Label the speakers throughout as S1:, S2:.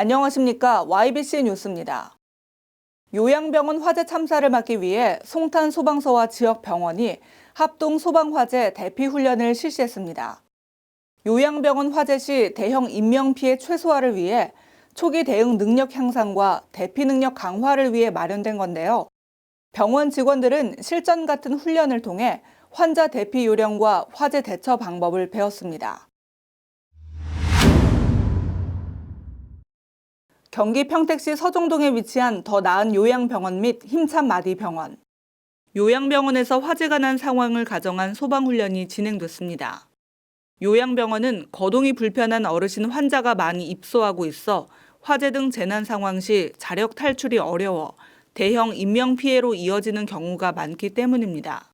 S1: 안녕하십니까. YBC 뉴스입니다. 요양병원 화재 참사를 막기 위해 송탄 소방서와 지역 병원이 합동 소방화재 대피 훈련을 실시했습니다. 요양병원 화재 시 대형 인명피해 최소화를 위해 초기 대응 능력 향상과 대피 능력 강화를 위해 마련된 건데요. 병원 직원들은 실전 같은 훈련을 통해 환자 대피 요령과 화재 대처 방법을 배웠습니다. 경기 평택시 서정동에 위치한 더 나은 요양병원 및 힘찬 마디병원. 요양병원에서 화재가 난 상황을 가정한 소방훈련이 진행됐습니다. 요양병원은 거동이 불편한 어르신 환자가 많이 입소하고 있어 화재 등 재난 상황 시 자력 탈출이 어려워 대형 인명피해로 이어지는 경우가 많기 때문입니다.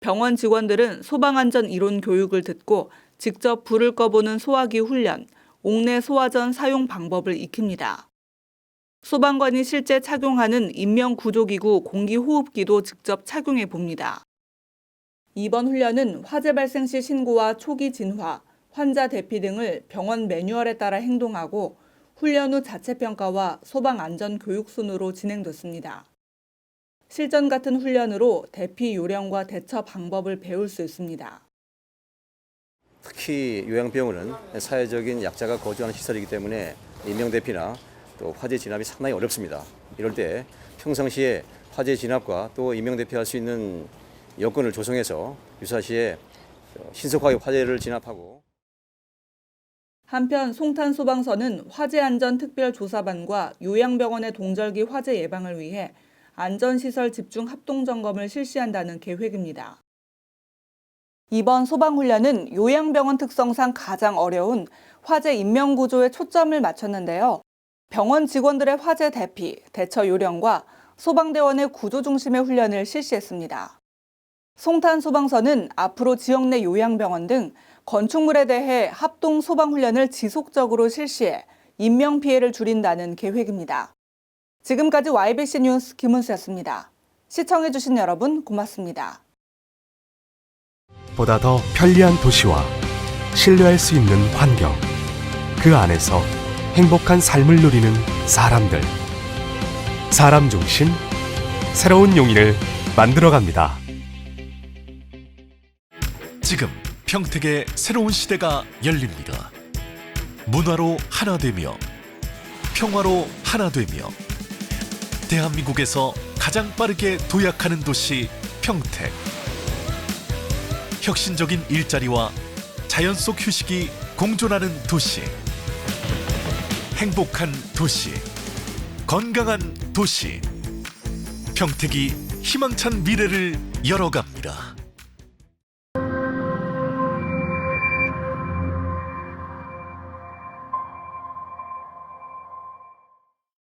S1: 병원 직원들은 소방안전 이론 교육을 듣고 직접 불을 꺼보는 소화기 훈련, 옥내 소화전 사용 방법을 익힙니다. 소방관이 실제 착용하는 인명구조기구 공기호흡기도 직접 착용해 봅니다. 이번 훈련은 화재 발생 시 신고와 초기 진화, 환자 대피 등을 병원 매뉴얼에 따라 행동하고 훈련 후 자체 평가와 소방 안전 교육 순으로 진행됐습니다. 실전 같은 훈련으로 대피 요령과 대처 방법을 배울 수 있습니다.
S2: 특히 요양병원은 사회적인 약자가 거주하는 시설이기 때문에 인명 대피나 또 화재 진압이 상당히 어렵습니다. 이럴 때 평상시에 화재 진압과 또 인명 대피할 수 있는 여건을 조성해서 유사시에 신속하게 화재를 진압하고
S1: 한편 송탄 소방서는 화재 안전 특별 조사반과 요양병원의 동절기 화재 예방을 위해 안전시설 집중 합동 점검을 실시한다는 계획입니다. 이번 소방훈련은 요양병원 특성상 가장 어려운 화재 인명구조에 초점을 맞췄는데요. 병원 직원들의 화재 대피, 대처 요령과 소방대원의 구조 중심의 훈련을 실시했습니다. 송탄 소방서는 앞으로 지역 내 요양병원 등 건축물에 대해 합동 소방훈련을 지속적으로 실시해 인명피해를 줄인다는 계획입니다. 지금까지 YBC 뉴스 김은수였습니다. 시청해주신 여러분 고맙습니다.
S3: 보다 더 편리한 도시와 신뢰할 수 있는 환경, 그 안에서 행복한 삶을 누리는 사람들. 사람 중심, 새로운 용인을 만들어갑니다.
S4: 지금 평택의 새로운 시대가 열립니다. 문화로 하나 되며 평화로 하나 되며 대한민국에서 가장 빠르게 도약하는 도시 평택. 혁신적인 일자리와 자연 속 휴식이 공존하는 도시. 행복한 도시. 건강한 도시. 평택이 희망찬 미래를 열어갑니다.